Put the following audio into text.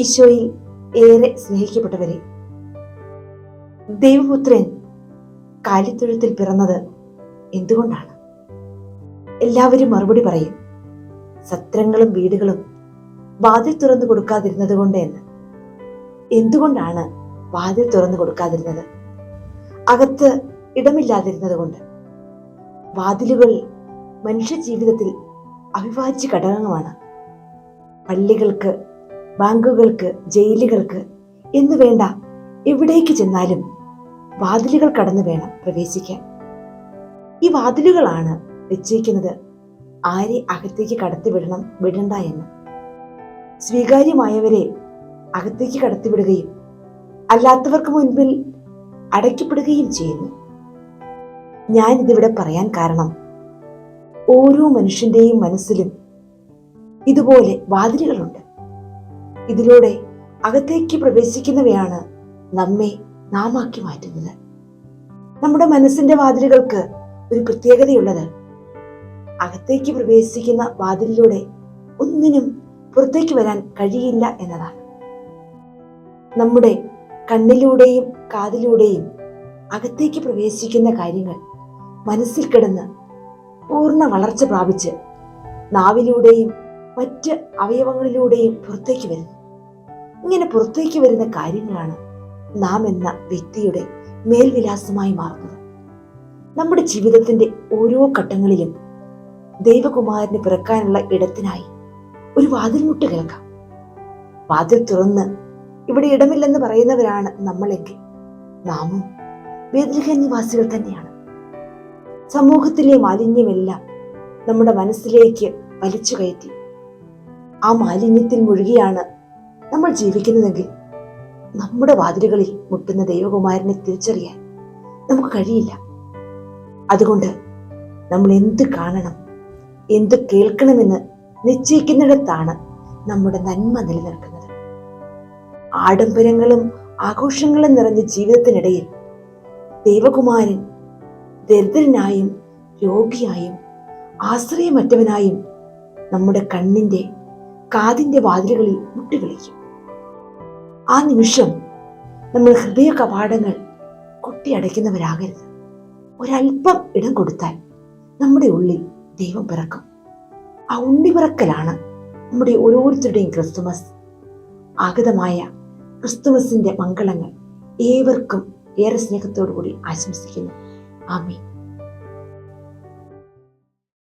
ഈശോയിൽ ഏറെ സ്നേഹിക്കപ്പെട്ടവരെ. ദൈവപുത്രൻ കാലിത്തൊഴുത്തിൽ പിറന്നത് എന്തുകൊണ്ടാണ്? എല്ലാവരും മറുപടി പറയും സത്രങ്ങളും വീടുകളും വാതിൽ തുറന്നു കൊടുക്കാതിരുന്നത് കൊണ്ട് എന്ന്. എന്തുകൊണ്ടാണ് വാതിൽ തുറന്നു കൊടുക്കാതിരുന്നത്? അകത്ത് ഇടമില്ലാതിരുന്നത് കൊണ്ട്. വാതിലുകൾ മനുഷ്യ ജീവിതത്തിൽ അവിഭാജ്യ ഘടകങ്ങളാണ്. പള്ളികൾക്ക് ബാങ്കുകൾക്ക് ജയിലുകൾക്ക് എന്നു വേണ്ട എവിടേക്ക് ചെന്നാലും വാതിലുകൾ കടന്നു വേണം പ്രവേശിക്കാൻ. ഈ വാതിലുകളാണ് നിശ്ചയിക്കുന്നത് ആരെ അകത്തേക്ക് കടത്തി വിടണം വിടണ്ട എന്ന്. സ്വീകാര്യമായവരെ അകത്തേക്ക് കടത്തിവിടുകയും അല്ലാത്തവർക്ക് മുൻപിൽ അടയ്ക്കപ്പെടുകയും ചെയ്യുന്നു. ഞാൻ ഇതിവിടെ പറയാൻ കാരണം ഓരോ മനുഷ്യന്റെയും മനസ്സിലും ഇതുപോലെ വാതിലുകളുണ്ട്. ഇതിലൂടെ അകത്തേക്ക് പ്രവേശിക്കുന്നവയാണ് നമ്മെ നാമാക്കി മാറ്റുന്നത്. നമ്മുടെ മനസ്സിന്റെ വാതിലുകൾക്ക് ഒരു പ്രത്യേകതയുള്ളത് അകത്തേക്ക് പ്രവേശിക്കുന്ന വാതിലിലൂടെ ഒന്നിനും പുറത്തേക്ക് വരാൻ കഴിയില്ല എന്നതാണ്. നമ്മുടെ കണ്ണിലൂടെയും കാതിലൂടെയും അകത്തേക്ക് പ്രവേശിക്കുന്ന കാര്യങ്ങൾ മനസ്സിൽ കിടന്ന് പൂർണ വളർച്ച പ്രാപിച്ച് നാവിലൂടെയും മറ്റ് അവയവങ്ങളിലൂടെയും പുറത്തേക്ക് വരുന്നു. ഇങ്ങനെ പുറത്തേക്ക് വരുന്ന കാര്യങ്ങളാണ് നാം എന്ന വ്യക്തിയുടെ മേൽവിലാസമായി മാറുന്നത്. നമ്മുടെ ജീവിതത്തിന്റെ ഓരോ ഘട്ടങ്ങളിലും ദൈവകുമാരന് പിറക്കാനുള്ള ഇടത്തിനായി ഒരു വാതിൽ മുട്ട് കേൾക്കാം. വാതിൽ തുറന്ന് ഇവിടെ ഇടമില്ലെന്ന് പറയുന്നവരാണ് നമ്മളെങ്കിൽ നാമും വേദലഹ നിവാസികൾ തന്നെയാണ്. സമൂഹത്തിലെ മാലിന്യമെല്ലാം നമ്മുടെ മനസ്സിലേക്ക് വലിച്ചു കയറ്റി ആ മാലിന്യത്തിൽ മുഴുകിയാണ് നമ്മൾ ജീവിക്കുന്നതെങ്കിൽ നമ്മുടെ വാതിലുകളിൽ മുട്ടുന്ന ദൈവകുമാരനെ തിരിച്ചറിയാൻ നമുക്ക് കഴിയില്ല. അതുകൊണ്ട് നമ്മൾ എന്ത് കാണണം എന്ത് കേൾക്കണമെന്ന് നിശ്ചയിക്കുന്നിടത്താണ് നമ്മുടെ നന്മ നിലനിൽക്കുന്നത്. ആഡംബരങ്ങളും ആഘോഷങ്ങളും നിറഞ്ഞ ജീവിതത്തിനിടയിൽ ദൈവകുമാരൻ ദരിദ്രനായും രോഗിയായും ആശ്രയമറ്റവനായും നമ്മുടെ കണ്ണിന്റെ കാതിന്റെ വാതിലുകളിൽ മുട്ടിവിളിക്കും ആ നിമിഷം നമ്മൾ ഹൃദയ കവാടങ്ങൾ കൊട്ടിയടയ്ക്കുന്നവരാകരുത് ഒരല്പം ഇടം കൊടുത്താൽ നമ്മുടെ ഉള്ളിൽ ദൈവം പിറക്കും. ആ ഉണ്ണി പിറക്കലാണ് നമ്മുടെ ഓരോരുത്തരുടെയും ക്രിസ്തുമസ്. ആഗതമായ ക്രിസ്തുമസിന്റെ മംഗളങ്ങൾ ഏവർക്കും ഏറെ സ്നേഹത്തോടു കൂടി ആശംസിക്കുന്നു. ആമേ